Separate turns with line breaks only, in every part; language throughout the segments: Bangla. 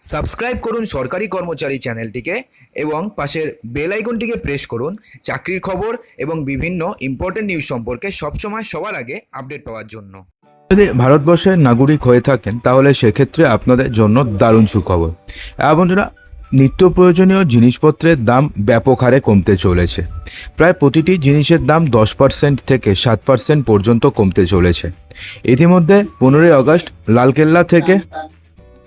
সাবস্ক্রাইব করুন সরকারি কর্মচারী চ্যানেলটিকে এবং পাশের বেল আইকনটিকে প্রেস করুন চাকরির খবর এবং বিভিন্ন ইম্পর্টেন্ট নিউজ সম্পর্কে সবসময় সবার আগে আপডেট পাওয়ার জন্য।
যদি ভারতবর্ষের নাগরিক হয়ে থাকেন, তাহলে সেক্ষেত্রে আপনাদের জন্য দারুণ সুখবর। আর বন্ধুরা, নিত্য প্রয়োজনীয় জিনিসপত্রের দাম ব্যাপক হারে কমতে চলেছে। প্রায় প্রতিটি জিনিসের দাম দশ পার্সেন্ট থেকে সাত পার্সেন্ট পর্যন্ত কমতে চলেছে। ইতিমধ্যে পনেরোই আগস্ট লালকেল্লা থেকে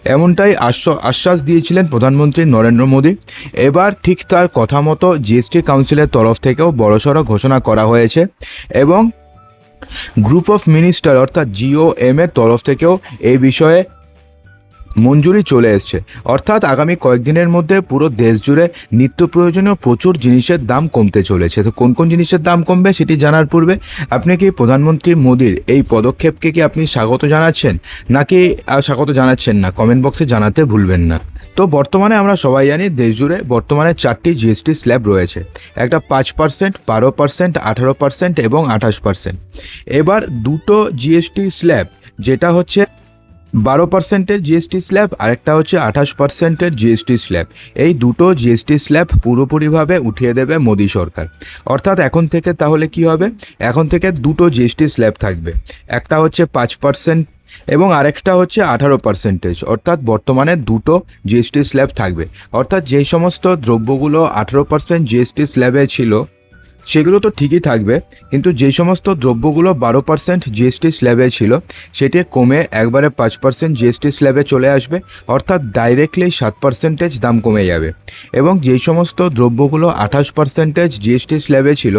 এমনটাই আশ্ব- আশ্বাস দিয়েছিলেন প্রধানমন্ত্রী নরেন্দ্র মোদী। এবার ঠিক তার কথা মতো জিএসটি কাউন্সিলের তরফ থেকেও বড়সড় ঘোষণা করা হয়েছে এবং গ্রুপ অফ মিনিস্টার অর্থাৎ জিও এর তরফ থেকেও এই বিষয়ে মঞ্জুরি চলে এসছে। অর্থাৎ আগামী কয়েকদিনের মধ্যে পুরো দেশ জুড়ে নিত্য প্রয়োজনীয় প্রচুর জিনিসের দাম কমতে চলেছে। তো কোন কোন জিনিসের দাম কমবে সেটি জানার পূর্বে আপনি কি প্রধানমন্ত্রী মোদীর এই পদক্ষেপকে কি আপনি স্বাগত জানাচ্ছেন? নাকি স্বাগত জানাচ্ছেন না? কমেন্ট বক্সে জানাতে ভুলবেন না। তো বর্তমানে আমরা সবাই জানি দেশ জুড়ে বর্তমানে চারটি জিএসটি স্ল্যাব রয়েছে। একটা পাঁচ পার্সেন্ট বারো পার্সেন্ট আঠারো পার্সেন্ট এবং আঠাশ পার্সেন্ট এবার দুটো জিএসটি স্ল্যাব যেটা হচ্ছে বারো পার্সেন্টের জিএসটি স্ল্যাব, আরেকটা হচ্ছে আঠাশ পার্সেন্টের জিএসটি স্ল্যাব। এই দুটো জিএসটি স্ল্যাব পুরোপুরিভাবে উঠিয়ে দেবে মোদী সরকার। অর্থাৎ এখন থেকে তাহলে কি হবে? এখন থেকে দুটো জিএসটি স্ল্যাব থাকবে। একটা হচ্ছে পাঁচ পার্সেন্ট এবং আরেকটা হচ্ছে আঠারো পার্সেন্টেজ। অর্থাৎ বর্তমানে দুটো জিএসটি স্ল্যাব থাকবে। অর্থাৎ যেই সমস্ত দ্রব্যগুলো আঠারো পার্সেন্ট জিএসটি স্ল্যাবে ছিল সেগুলো তো ঠিকই থাকবে, কিন্তু যে সমস্ত দ্রব্যগুলো বারো পার্সেন্ট জিএসটি স্ল্যাবে ছিল, সেটি কমে একবারে পাঁচ পার্সেন্ট জিএসটি স্ল্যাবে চলে আসবে, অর্থাৎ ডাইরেক্টলি সাত পার্সেন্টেজ দাম কমে যাবে। এবং যেই সমস্ত দ্রব্যগুলো আঠাশ পার্সেন্টেজ জিএসটি স্ল্যাবে ছিল,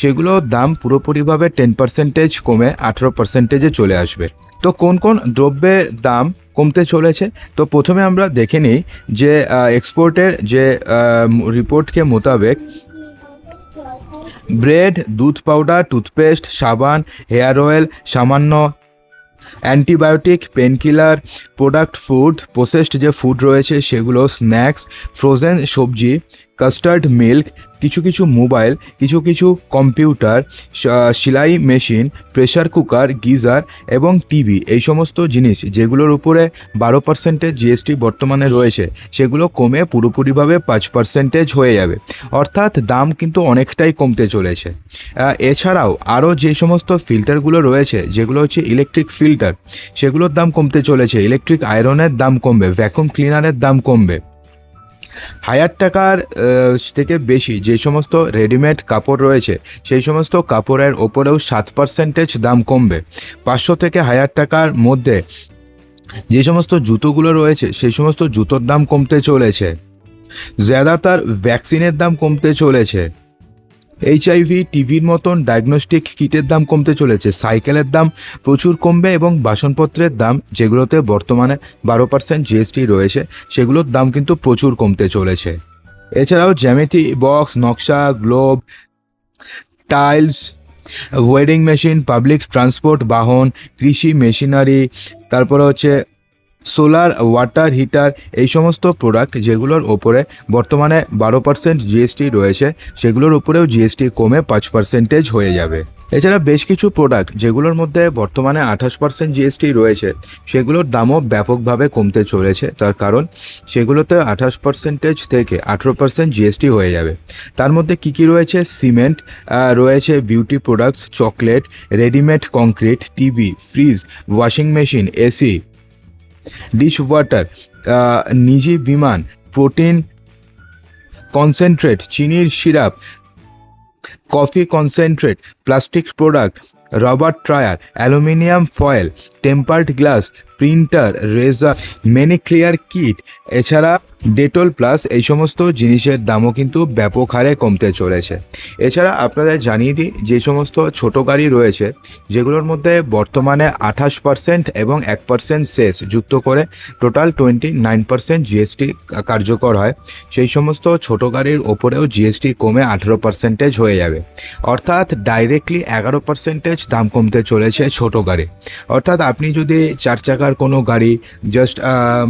সেগুলো দাম পুরোপুরিভাবে টেন পার্সেন্টেজ কমে আঠেরো পার্সেন্টেজে চলে আসবে। তো কোন কোন দ্রব্যের দাম কমতে চলেছে? তো প্রথমে আমরা দেখে নিই যে এক্সপোর্টের যে রিপোর্টকে মোতাবেক ব্রেড, দুধ পাউডার টুথপেস্ট সাবান হেয়ার অয়েল সামান্য antibiotic painkiller product food processed যে ফুড রয়েছে সেগুলো স্ন্যাক্স ফ্রোজেন সবজি কাস্টার্ড মিল্ক কিছু কিছু মোবাইল, কিছু কিছু কম্পিউটার সেলাই মেশিন, প্রেসার কুকার, গিজার এবং টিভি এই সমস্ত জিনিস যেগুলোর উপরে বারো পার্সেন্টেজ জিএসটি বর্তমানে রয়েছে, সেগুলো কমে পুরোপুরিভাবে পাঁচ পার্সেন্টেজ হয়ে যাবে। অর্থাৎ দাম কিন্তু অনেকটাই কমতে চলেছে। এছাড়াও আরও যে সমস্ত ফিল্টারগুলো রয়েছে, যেগুলো হচ্ছে ইলেকট্রিক ফিল্টার সেগুলোর দাম কমতে চলেছে। ইলেকট্রিক আয়রনের দাম কমবে ভ্যাকুম ক্লিনারের দাম কমবে। হাজার টাকার থেকে বেশি যে সমস্ত রেডিমেড কাপড় রয়েছে, সেই সমস্ত কাপড়ের ওপরেও সাত পার্সেন্টেজ দাম কমবে। পাঁচশো থেকে হাজার টাকার মধ্যে যে সমস্ত জুতোগুলো রয়েছে, সেই সমস্ত জুতোর দাম কমতে চলেছে। জ্যাদাতার ভ্যাকসিনের দাম কমতে চলেছে। এইচআইভি টিভির মতন ডায়াগনস্টিক কিটের দাম কমতে চলেছে সাইকেলের দাম প্রচুর কমবে এবং বাসনপত্রের দাম, যেগুলোতে বর্তমানে বারো পার্সেন্ট জিএসটি রয়েছে, সেগুলোর দাম কিন্তু প্রচুর কমতে চলেছে। এছাড়াও জ্যামিতি বক্স নকশা globe tiles weeding machine public transport বাহন, কৃষি মেশিনারি তারপরে হচ্ছে সোলার, ওয়াটার হিটার এই সমস্ত প্রোডাক্ট যেগুলোর ওপরে বর্তমানে বারো পার্সেন্ট জিএসটি রয়েছে, সেগুলোর উপরেও জিএসটি কমে পাঁচ পার্সেন্টেজ হয়ে যাবে। এছাড়া বেশ কিছু প্রোডাক্ট যেগুলোর মধ্যে বর্তমানে আঠাশ পার্সেন্ট জিএসটি রয়েছে, সেগুলোর দামও ব্যাপকভাবে কমতে চলেছে। তার কারণ, সেগুলোতে আঠাশ পার্সেন্টেজ থেকে আঠেরো পার্সেন্ট জিএসটি হয়ে যাবে। তার মধ্যে কি কি রয়েছে? সিমেন্ট রয়েছে beauty products, chocolate, readymade concrete, TV, fridge, washing machine, AC dish water নিজে বিমান, প্রোটিন কনসেন্ট্রেট, চিনির syrup, coffee concentrate, plastic product, rubber tyre aluminium foil tempered glass, printer, razor manicure kit, এছাড়া ডেটল প্লাস এই সমস্ত জিনিসের দামও কিন্তু ব্যাপক হারে কমতে চলেছে। এছাড়া আপনাদের জানিয়ে দিই যে সমস্ত ছোট গাড়ি রয়েছে, যেগুলোর মধ্যে বর্তমানে আঠাশ পার্সেন্ট এবং এক পার্সেন্ট সেস যুক্ত করে total twenty nine percent GST কার্যকর হয়। সেই সমস্ত ছোট গাড়ির ওপরেও জিএসটি কমে আঠেরো পার্সেন্টেজ হয়ে যাবে। অর্থাৎ ডাইরেক্টলি এগারো পার্সেন্টেজ দাম কমতে চলেছে ছোট গাড়ি। অর্থাৎ আপনি যদি চার চাকার কোনো গাড়ি জাস্ট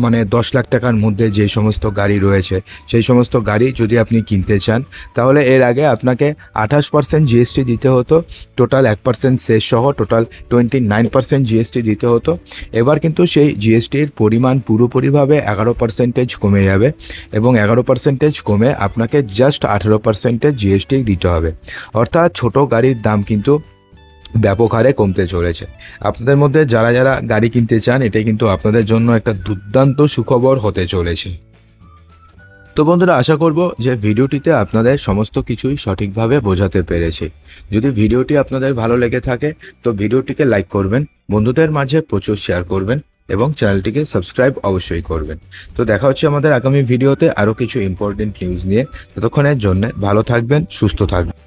মানে দশ লাখ টাকার মধ্যে যে সমস্ত গাড়ি রয়েছে, সেই সমস্ত গাড়ি যদি আপনি কিনতে চান, তাহলে এর আগে আপনাকে আঠাশ পার্সেন্ট জিএসটি দিতে হতো টোটাল এক পার্সেন্ট শেষ সহ total twenty nine percent GST দিতে হতো। এবার কিন্তু সেই জিএসটির পরিমাণ পুরোপুরিভাবে এগারো পার্সেন্টেজ কমে যাবে এবং এগারো পার্সেন্টেজ কমে আপনাকে জাস্ট আঠেরো পার্সেন্টেজ জিএসটি দিতে হবে। অর্থাৎ ছোট গাড়ির দাম কিন্তু ব্যাপক হারে কমতে চলেছে। আপনাদের মধ্যে যারা যারা গাড়ি কিনতে চান, এটাই কিন্তু আপনাদের জন্য একটা দুর্দান্ত সুখবর হতে চলেছে। তো বন্ধুরা, আশা করব যে ভিডিওটিতে আপনাদের সমস্ত কিছুই সঠিকভাবে বোঝাতে পেরেছি। যদি ভিডিওটি আপনাদের ভালো লেগে থাকে, তো ভিডিওটিকে লাইক করবেন, বন্ধুদের মাঝে প্রচুর শেয়ার করবেন এবং চ্যানেলটিকে সাবস্ক্রাইব অবশ্যই করবেন। তো দেখা হচ্ছে আমাদের আগামী ভিডিওতে আরও কিছু ইম্পর্টেন্ট নিউজ নিয়ে। ততক্ষণের জন্য ভালো থাকবেন, সুস্থ থাকবেন।